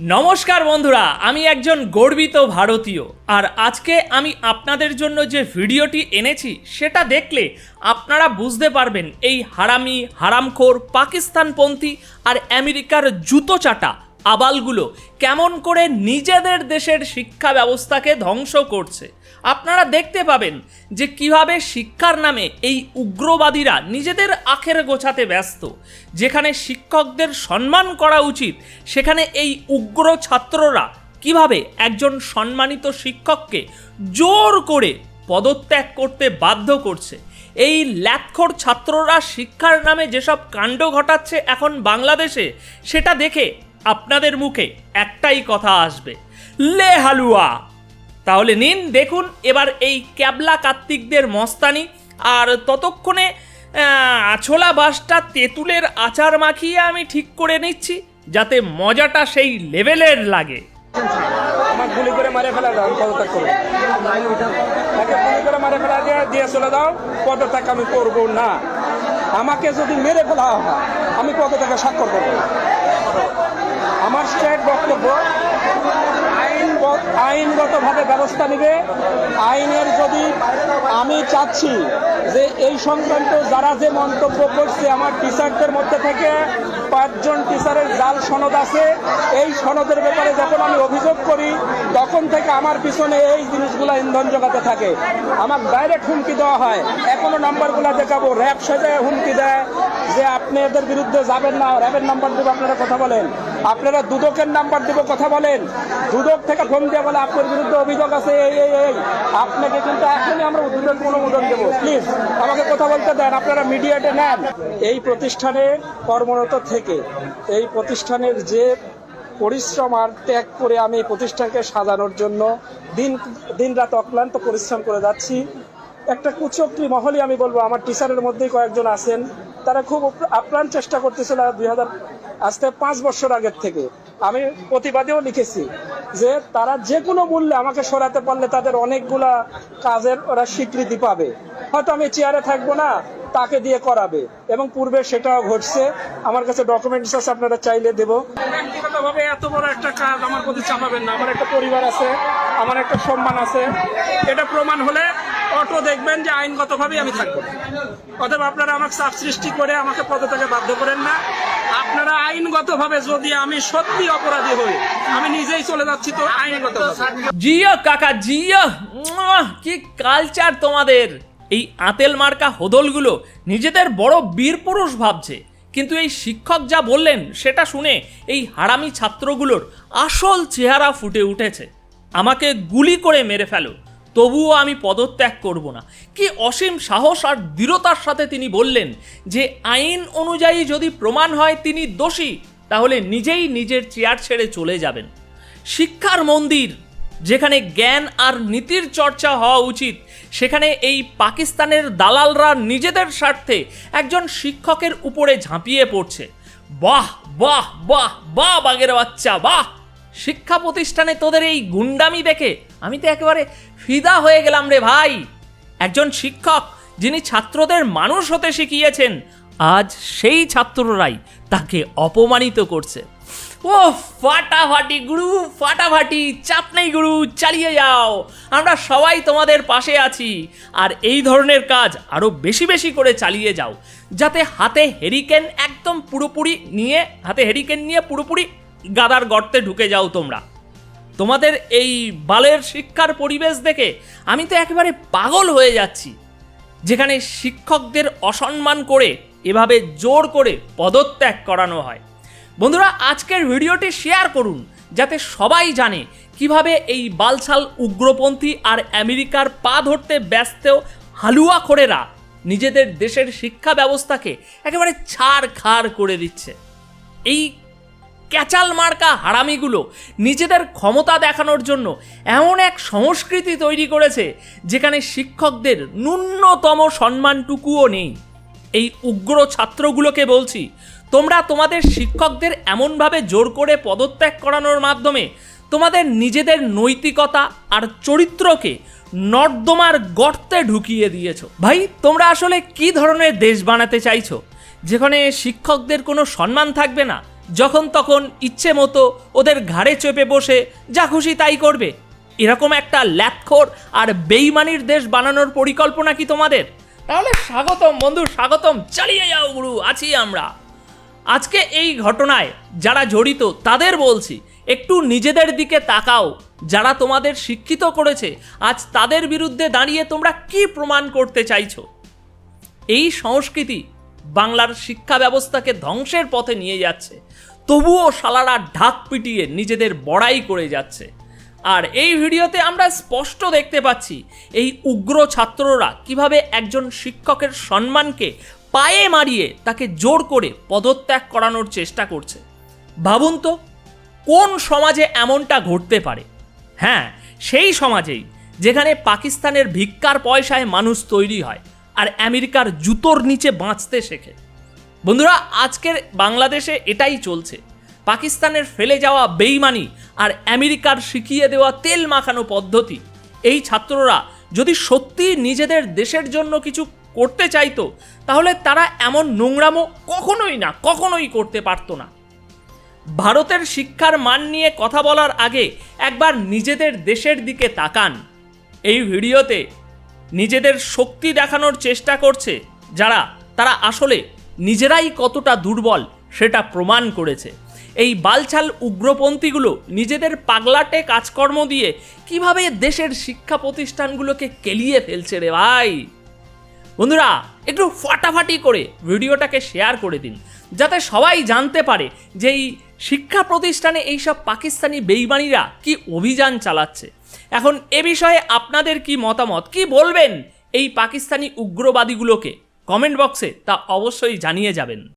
নমস্কার বন্ধুরা, আমি একজন গর্বিত ভারতীয়। আর আজকে আমি আপনাদের জন্য যে ভিডিওটি এনেছি, সেটা দেখলে আপনারা বুঝতে পারবেন, এই হারামি, হারামখোর, পাকিস্তানপন্থী আর আমেরিকার জুতো চাটা আবালগুলো কেমন করে নিজেদের দেশের শিক্ষা ব্যবস্থাকে ধ্বংস করছে। আপনারা দেখতে পাবেন যে কীভাবে শিক্ষার নামে এই উগ্রবাদীরা নিজেদের আখের গোছাতে ব্যস্ত। যেখানে শিক্ষকদের সম্মান করা উচিত, সেখানে এই উগ্র ছাত্ররা কীভাবে একজন সম্মানিত শিক্ষককে জোর করে পদত্যাগ করতে বাধ্য করছে। এই ল্যাথখোর ছাত্ররা শিক্ষার নামে যেসব কাণ্ড ঘটাচ্ছে এখন বাংলাদেশে, সেটা দেখে আপনাদের মুখে একটাই কথা আসবে। লে হালুয়া। তাহলে নিন, দেখুন এবার এই ক্যাবলা কার্তিকদের মস্তানি আর ততক্ষণে আছোলা বাসটা তেঁতুলের আচার মাখিয়ে আমি ঠিক করে নিচ্ছি, যাতে মজাটা সেই লেভেলের লাগে। করে দাও করে মারে দিয়ে চলে দাও আমি করব না। আমাকে যদি মেরে ফেলা হয়, আমি পদত্যাগে স্বাক্ষর করব। আমার স্ট্রেট বক্তব্য আইন আইনগতভাবে ব্যবস্থা নেবে। আইনের যদি আমি চাচ্ছি যে এই সংক্রান্ত যারা যে মন্তব্য করছে, আমার টিচারদের মধ্যে থেকে পাঁচজন টিচারের জাল সনদ আছে। এই সনদের ব্যাপারে যখন আমি অভিযোগ করি, তখন থেকে আমার পিছনে এই জিনিসগুলো ইন্ধন জোগাতে থাকে। আমার ডাইরেক্ট হুমকি দেওয়া হয়। এখনও নাম্বারগুলো দেখাবো। র্যাব সাথে হুমকি দেয় যে আপনি এদের বিরুদ্ধে যাবেন না। র্যাবের নাম্বার দেবো, আপনারা কথা বলেন। আপনারা দুদকের নাম্বার দেবো, কথা বলেন। দুদক থেকে ফোন দিয়ে বলে আপনার বিরুদ্ধে অভিযোগ আছে, এই এই এই আপনাকে কিন্তু এখনই আমরা দুদকের অনুমোদন দেবো। প্লিজ আমাকে কথা বলতে দেন, আপনারা মিডিয়াতে নেন। এই প্রতিষ্ঠানে কর্মরত থেকে, এই প্রতিষ্ঠানের যে পরিশ্রম আর ত্যাগ করে আমি এই প্রতিষ্ঠানকে সাজানোর জন্য দিন দিন রাত অক্লান্ত পরিশ্রম করে যাচ্ছি। একটা কুচক্রি মহলই আমি বলব, আমার টিচারের মধ্যেই কয়েকজন আছেন। তারা খুব আপ্রাণ চেষ্টা করতেছিল দুই হাজার আজ পাঁচ বছর আগের থেকে। আমি প্রতিবাদেও লিখেছি যে তারা যে কোনো মূল্যে আমাকে সরাতে পারলে তাদের অনেকগুলা কাজের ওরা স্বীকৃতি পাবে। হয়তো আমি চেয়ারে থাকব না, তাকে দিয়ে করাবে। এবং পূর্বে সেটাও ঘটছে। আমার কাছে ডকুমেন্টস আছে, আপনারা চাইলে দেবো। ব্যক্তিগতভাবে এত বড় একটা কাজ আমার প্রতি চাপাবেন না। আমার একটা পরিবার আছে, আমার একটা সম্মান আছে। এটা প্রমাণ হলে অটো দেখবেন যে আইনগতভাবেই আমি থাকব অতএব আপনারা আমাকে চাপ সৃষ্টি করে আমাকে পদত্যাগে বাধ্য করেন না। আপনারা আইনগতভাবে যদি আমি সত্যি অপরাধী হই, আমি নিজেই চলে যাচ্ছি তো আইনগতভাবে। জিও কাকা জিও কি কালচার তোমাদের? এই আতেল মার্কা হোদলগুলো নিজেদের বড় বীর পুরুষ ভাবছে। কিন্তু এই শিক্ষক যা বললেন, সেটা শুনে এই হারামি ছাত্রগুলোর আসল চেহারা ফুটে উঠেছে। আমাকে গুলি করে মেরে ফেলো। তবুও আমি পদত্যাগ করব না। কি অসীম সাহস আর দৃঢ়তার সাথে তিনি বললেন যে, আইন অনুযায়ী যদি প্রমাণ হয় তিনি দোষী, তাহলে নিজেই নিজের চেয়ার ছেড়ে চলে যাবেন। শিক্ষার মন্দির, যেখানে জ্ঞান আর নীতির চর্চা হওয়া উচিত, সেখানে এই পাকিস্তানের দালালরা নিজেদের স্বার্থে একজন শিক্ষকের উপরে ঝাঁপিয়ে পড়ছে। বাহ বাহ বাহ বাহ বাগের বাচ্চা, বাহ! শিক্ষা প্রতিষ্ঠানে তোদের এই গুন্ডামি দেখে আমি তো একেবারে ফিদা হয়ে গেলাম রে ভাই। একজন শিক্ষক, যিনি ছাত্রদের মানুষ হতে শিখিয়েছেন, আজ সেই ছাত্ররাই তাকে অপমানিত করছে। ও ফাটাফাটি গুরু, ফাটাফাটি, চাপ নেই গুরু, চালিয়ে যাও। আমরা সবাই তোমাদের পাশে আছি, আর এই ধরনের কাজ আরও বেশি বেশি করে চালিয়ে যাও, যাতে হাতে হেরিকেন একদম পুরোপুরি নিয়ে, হাতে হেরিকেন নিয়ে পুরোপুরি গাদার গর্তে ঢুকে যাও তোমরা। তোমাদের এই বালের শিক্ষার পরিবেশ দেখে আমি তো একেবারে পাগল হয়ে যাচ্ছি। যেখানে শিক্ষকদের অসম্মান করে, এভাবে জোর করে পদত্যাগ করানো হয়। বন্ধুরা, আজকের ভিডিওটি শেয়ার করুন, যাতে সবাই জানে কীভাবে এই বালছাল উগ্রপন্থী আর আমেরিকার পা ধরতে ব্যস্ত হালুয়া খোরেরা নিজেদের দেশের শিক্ষা ব্যবস্থাকে একেবারে ছাড় খাড় করে দিচ্ছে। এই ক্যাচাল মার্কা হারামিগুলো নিজেদের ক্ষমতা দেখানোর জন্য এমন এক সংস্কৃতি তৈরি করেছে যেখানে শিক্ষকদের ন্যূনতম সম্মানটুকুও নেই। এই উগ্র ছাত্রগুলোকে বলছি, তোমরা তোমাদের শিক্ষকদের এমনভাবে জোর করে পদত্যাগ করানোর মাধ্যমে তোমাদের নিজেদের নৈতিকতা আর চরিত্রকে নর্দমার গর্তে ঢুকিয়ে দিয়েছ। ভাই, তোমরা আসলে কি ধরনের দেশ বানাতে চাইছো? যেখানে শিক্ষকদের কোনো সম্মান থাকবে না যখন তখন ইচ্ছে মতো ওদের ঘাড়ে চেপে বসে যা খুশি তাই করবে। এরকম একটা ল্যাথখোর আর বেইমানির দেশ বানানোর পরিকল্পনা কি তোমাদের? তাহলে স্বাগতম বন্ধু, স্বাগতম। চালিয়ে যাও গুরু, আছি আমরা। আজকে এই ঘটনায় যারা জড়িত, তাদের বলছি, একটু নিজেদের দিকে তাকাও। যারা তোমাদের শিক্ষিত করেছে, আজ তাদের বিরুদ্ধে দাঁড়িয়ে তোমরা কি প্রমাণ করতে চাইছো? এই সংস্কৃতি বাংলার শিক্ষা ব্যবস্থাকে ধ্বংসের পথে নিয়ে যাচ্ছে। তবুও শালারা ঢাক পিটিয়ে নিজেদের বড়াই করে যাচ্ছে। আর এই ভিডিওতে আমরা স্পষ্ট দেখতে পাচ্ছি, এই উগ্র ছাত্ররা কীভাবে একজন শিক্ষকের সম্মানকে পায়ে মারিয়ে তাকে জোর করে পদত্যাগ করানোর চেষ্টা করছে। ভাবুন তো, কোন সমাজে এমনটা ঘটতে পারে? হ্যাঁ সেই সমাজেই, যেখানে পাকিস্তানের ভিক্ষার পয়সায় মানুষ তৈরি হয়, আর আমেরিকার জুতোর নিচে বাঁচতে শেখে। বন্ধুরা, আজকের বাংলাদেশে এটাই চলছে। পাকিস্তানের ফেলে যাওয়া বেইমানি আর আমেরিকার শিখিয়ে দেওয়া তেল মাখানো পদ্ধতি। এই ছাত্ররা যদি সত্যি নিজেদের দেশের জন্য কিছু করতে চাইতো, তাহলে তারা এমন নোংরামো কখনোই না, কখনোই করতে পারতো না। ভারতের শিক্ষার মান নিয়ে কথা বলার আগে একবার নিজেদের দেশের দিকে তাকান। এই ভিডিওতে নিজেদের শক্তি দেখানোর চেষ্টা করছে যারা, তারা আসলে নিজেরাই কতটা দুর্বল সেটা প্রমাণ করেছে। এই বালছাল উগ্রপন্থীগুলো নিজেদের পাগলাটে কাজকর্ম দিয়ে কীভাবে দেশের শিক্ষা প্রতিষ্ঠানগুলোকে কেলিয়ে ফেলছে রে ভাই? বন্ধুরা, একটু ফাটাফাটি করে ভিডিওটাকে শেয়ার করে দিন, যাতে সবাই জানতে পারে যে এই শিক্ষা প্রতিষ্ঠানে এইসব পাকিস্তানি বেইমানিরা কি অভিযান চালাচ্ছে। এখন এ বিষয়ে আপনাদের কি মতামত? কি বলবেন এই পাকিস্তানি উগ্রবাদীগুলোকে? কমেন্ট বক্সে তা অবশ্যই জানিয়ে যাবেন।